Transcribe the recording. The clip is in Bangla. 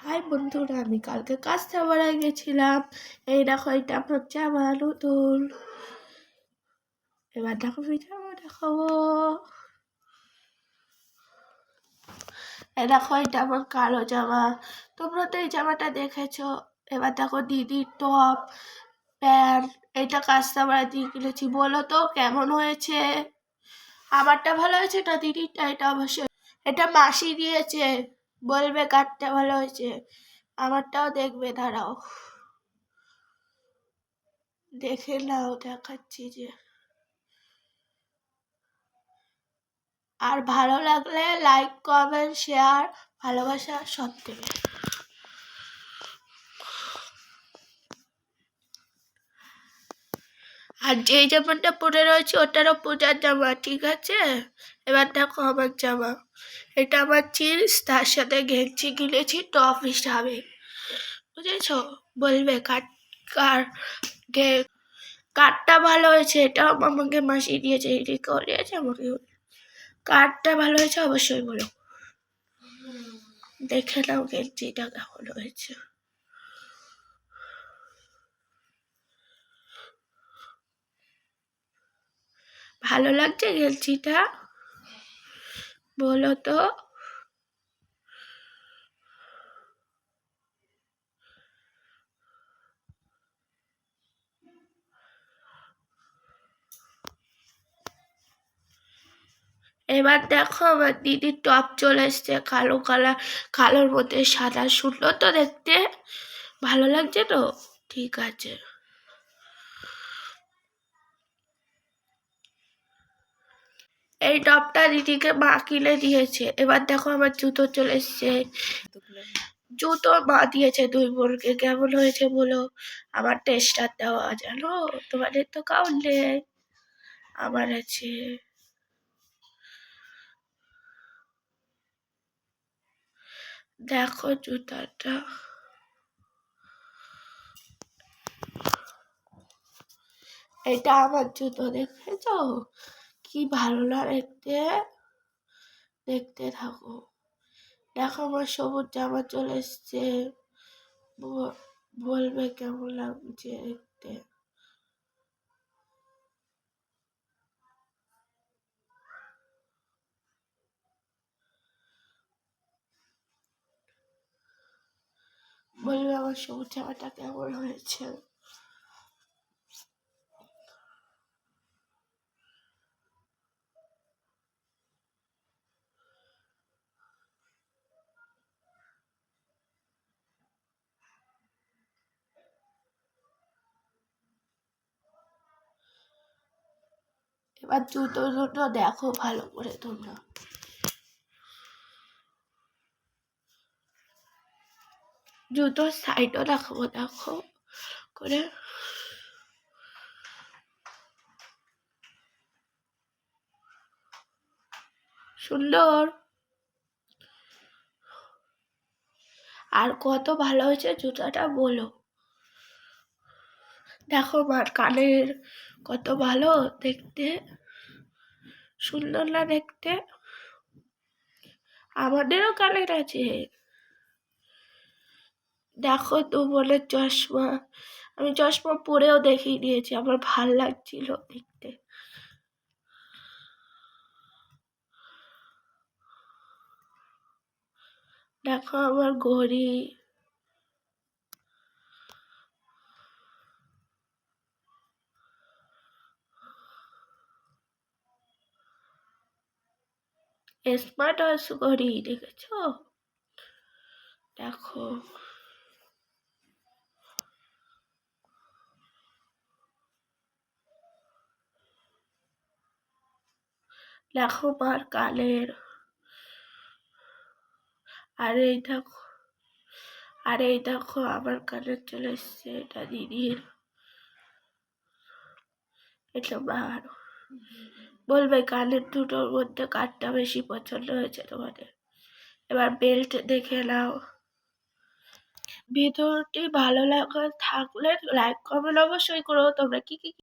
হাই বন্ধুরা, আমি কালকে কাস্তাবাড়ায় গেছিলাম এই দেখো, এটা আমার জামা নতুন। এবার দেখো জামা দেখাবো। এই দেখো, এটা আমার কালো জামা। তোমরা তো এই জামাটা দেখেছ। এবার দেখো দিদির টপ, প্যান্ট, এটা কাস্তাবাড়া দিয়ে কিনেছি। বলো তো, কেমন হয়েছে? আমারটা ভালো হয়েছে না দিদিরটা? এটা অবশ্যই। এটা মাসি দিয়েছে। বলবে কাঠটা ভালো হয়েছে, আমারটাও দেখবে, দাঁড়াও। দেখে নাও, দেখাচ্ছি যে। আর ভালো লাগলে লাইক কমেন্ট শেয়ার ভালোবাসা সব আর যেই জামাটা পরে রয়েছে, ওটারও পূজার জামা, ঠিক আছে? এবার দেখো আমার জামা। এটা আমার জিন্স, তার সাথে গেঞ্জি কিনেছি টপ হিসাবে। বুঝেছ? বলবে, কার কার গে, কারটা ভালো হয়েছে? এটাও আমাকে মাসি দিয়েছে, এটি করিয়েছে আমাকে। কারটা ভালো হয়েছে অবশ্যই বলো। দেখে নাও গেঞ্জিটা কেমন হয়েছে। ভালো লাগছে গেঞ্জিটা? বলো তো। এবার দেখো আমার দিদির টপ চলে এসছে, কালো কালার, কালোর মধ্যে সাদা সুন্দর তো দেখতে ভালো লাগছে তো? ঠিক আছে। এই টপটা দিদিকে মা কিনে দিয়েছে। এবার দেখো আমার জুতো চলে এসছে। জুতো মা দিয়েছে দুই বোনকে। কেমন হয়েছে বলো? আমার টেস্টার দেওয়া জানো? তোমাদের তো কাউন নেই আমার আছে। দেখো জুতাটা। এটা আমার জুতো, দেখেছ? কি ভালো দেখতে দেখতে থাকো। দেখো আমার সবুজ জামা চলে এসছে। বলবে কেমন লাগছে দেখতে? বলবে আমার সবুজ জামাটা কেমন হয়েছে? এবার জুতো দুটো দেখো ভালো করে তোমরা। জুতোর সাইডও দেখাবো, দেখো করে। সুন্দর। আর কত ভালো হয়েছে জুতাটা বলো। দেখো মার কানের কত ভালো দেখতে। সুন্দর না দেখতে? আমাদেরও কানের আছে। দেখো তো বলে চশমা। আমি চশমা পরেও দেখিয়ে দিয়েছি, আমার ভালো লাগছিল দেখতে। দেখো আমার ঘড়ি। স্মার্ট ওয়াচ ঘড়ি দেখেছ? দেখো। দেখো মার কালের আর এই দেখো, আর এই দেখো, আমার কানের চলে এসছে, এটা দিদির। এটা মার। বলবে কানের দুটোর মধ্যে কাঠটা বেশি পছন্দ হয়েছে তোমাদের। এবার বেল্ট দেখে নাও। ভিডিওটি ভালো লাগা থাকলে লাইক কমেন্ট অবশ্যই করো। তোমরা কি কি